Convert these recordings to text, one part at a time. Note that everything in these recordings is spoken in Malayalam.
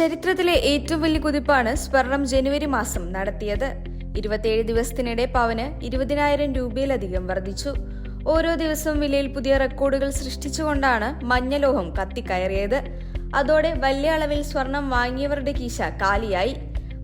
ചരിത്രത്തിലെ ഏറ്റവും വലിയ കുതിപ്പാണ് സ്വർണം ജനുവരി മാസം നടത്തിയത്. ഇരുപത്തിയേഴ് ദിവസത്തിനിടെ പവന് ഇരുപതിനായിരം രൂപയിലധികം വർദ്ധിച്ചു. ഓരോ ദിവസവും വിലയിൽ പുതിയ റെക്കോർഡുകൾ സൃഷ്ടിച്ചുകൊണ്ടാണ് മഞ്ഞലോഹം കത്തിക്കയറിയത്. അതോടെ വലിയ അളവിൽ സ്വർണം വാങ്ങിയവരുടെ കീശ കാലിയായി.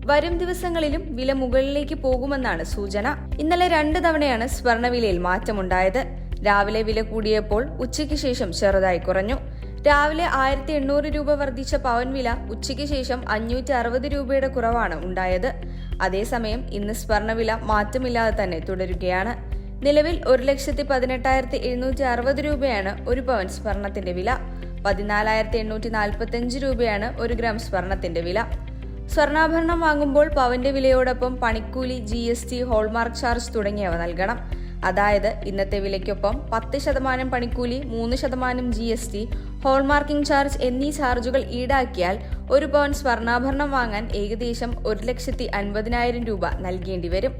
വരും ദിവസങ്ങളിലും വില മുകളിലേക്ക് പോകുമെന്നാണ് സൂചന. ഇന്നലെ രണ്ട് തവണയാണ് സ്വർണവിലയിൽ മാറ്റമുണ്ടായത്. രാവിലെ വില കൂടിയപ്പോൾ ഉച്ചയ്ക്ക് ശേഷം ചെറുതായി കുറഞ്ഞു. രാവിലെ ആയിരത്തി എണ്ണൂറ് രൂപ വർദ്ധിച്ച പവൻ വില ഉച്ചയ്ക്ക് ശേഷം അഞ്ഞൂറ്റി അറുപത് രൂപയുടെ കുറവാണ് ഉണ്ടായത്. അതേസമയം ഇന്ന് സ്വർണവില മാറ്റമില്ലാതെ തന്നെ തുടരുകയാണ്. നിലവിൽ ഒരു ലക്ഷത്തി പതിനെട്ടായിരത്തി എഴുന്നൂറ്റി അറുപത് രൂപയാണ് ഒരു പവൻ സ്വർണത്തിന്റെ വില. പതിനാലായിരത്തി എണ്ണൂറ്റി നാൽപ്പത്തി അഞ്ച് രൂപയാണ് ഒരു ഗ്രാം സ്വർണത്തിന്റെ വില. സ്വർണാഭരണം വാങ്ങുമ്പോൾ പവന്റെ വിലയോടൊപ്പം പണിക്കൂലി G S T hallmark charge തുടങ്ങിയവ നൽകണം. അതായത് ഇന്നത്തെ വിലയ്ക്കൊപ്പം പത്ത് ശതമാനം പണിക്കൂലി മൂന്ന് ശതമാനം G S T hallmarking charge എന്നീ ചാർജുകൾ ഈടാക്കിയാൽ ഒരു പവൻ സ്വർണാഭരണം വാങ്ങാൻ ഏകദേശം ഒരു ലക്ഷത്തി അൻപതിനായിരം രൂപ നൽകേണ്ടി വരും.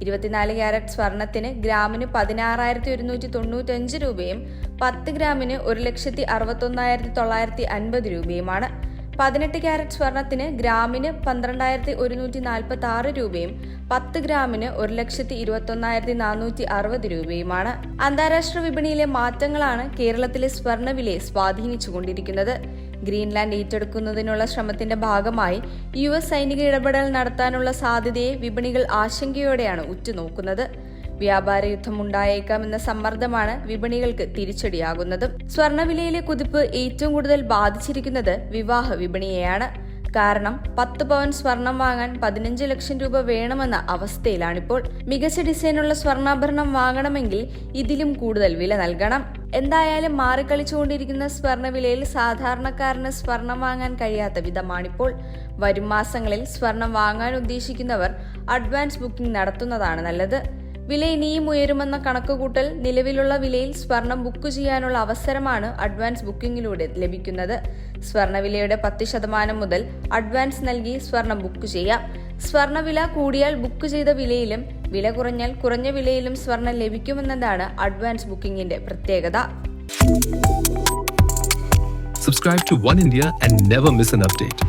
ഇരുപത്തിനാല് ക്യാരറ്റ് സ്വർണത്തിന് ഗ്രാമിന് പതിനാറായിരത്തി ഒരുന്നൂറ്റി തൊണ്ണൂറ്റഞ്ച് രൂപയും പത്ത് ഗ്രാമിന് ഒരു ലക്ഷത്തി അറുപത്തൊന്നായിരത്തി തൊള്ളായിരത്തി അൻപത് രൂപയുമാണ്. പതിനെട്ട് ക്യാരറ്റ് സ്വർണത്തിന് ഗ്രാമിന് പന്ത്രണ്ടായിരത്തി ഒരുന്നൂറ്റി നാൽപ്പത്തി ആറ് രൂപയും പത്ത് ഗ്രാമിന് ഒരു ലക്ഷത്തി ഇരുപത്തൊന്നായിരത്തി നാനൂറ്റി അറുപത് രൂപയുമാണ്. അന്താരാഷ്ട്ര വിപണിയിലെ മാറ്റങ്ങളാണ് കേരളത്തിലെ സ്വർണവിലയെ സ്വാധീനിച്ചുകൊണ്ടിരിക്കുന്നത്. ഗ്രീൻലാൻഡ് ഏറ്റെടുക്കുന്നതിനുള്ള ശ്രമത്തിന്റെ ഭാഗമായി യു എസ് സൈനിക ഇടപെടൽ നടത്താനുള്ള സാധ്യതയെ വിപണികൾ ആശങ്കയോടെയാണ് ഉറ്റുനോക്കുന്നത്. വ്യാപാര യുദ്ധം ഉണ്ടായേക്കാമെന്ന സമ്മർദ്ദമാണ് വിപണികൾക്ക് തിരിച്ചടിയാകുന്നത്. സ്വർണവിലയിലെ കുതിപ്പ് ഏറ്റവും കൂടുതൽ ബാധിച്ചിരിക്കുന്നത് വിവാഹ വിപണിയെയാണ്. കാരണം പത്ത് പവൻ സ്വർണം വാങ്ങാൻ പതിനഞ്ച് ലക്ഷം രൂപ വേണമെന്ന അവസ്ഥയിലാണിപ്പോൾ. മികച്ച ഡിസൈനുള്ള സ്വർണാഭരണം വാങ്ങണമെങ്കിൽ ഇതിലും കൂടുതൽ വില നൽകണം. എന്തായാലും മാറിക്കളിച്ചുകൊണ്ടിരിക്കുന്ന സ്വർണവിലയിൽ സാധാരണക്കാരന് സ്വർണം വാങ്ങാൻ കഴിയാത്ത വിധമാണിപ്പോൾ. വരും മാസങ്ങളിൽ സ്വർണം വാങ്ങാൻ ഉദ്ദേശിക്കുന്നവർ അഡ്വാൻസ് ബുക്കിംഗ് നടത്തുന്നതാണ് നല്ലത്. വില ഇനിയും ഉയരുമെന്ന കണക്കുകൂട്ടൽ നിലവിലുള്ള വിലയിൽ സ്വർണം ബുക്ക് ചെയ്യാനുള്ള അവസരമാണ് അഡ്വാൻസ് ബുക്കിംഗിലൂടെ ലഭിക്കുന്നത്. സ്വർണവിലയുടെ പത്ത് ശതമാനം മുതൽ അഡ്വാൻസ് നൽകി സ്വർണം ബുക്ക് ചെയ്യാം. സ്വർണവില കൂടിയാൽ ബുക്ക് ചെയ്ത വിലയിലും വില കുറഞ്ഞാൽ കുറഞ്ഞ വിലയിലും സ്വർണം ലഭിക്കുമെന്നതാണ് അഡ്വാൻസ് ബുക്കിംഗിന്റെ പ്രത്യേകത. Subscribe to One India and never miss an update.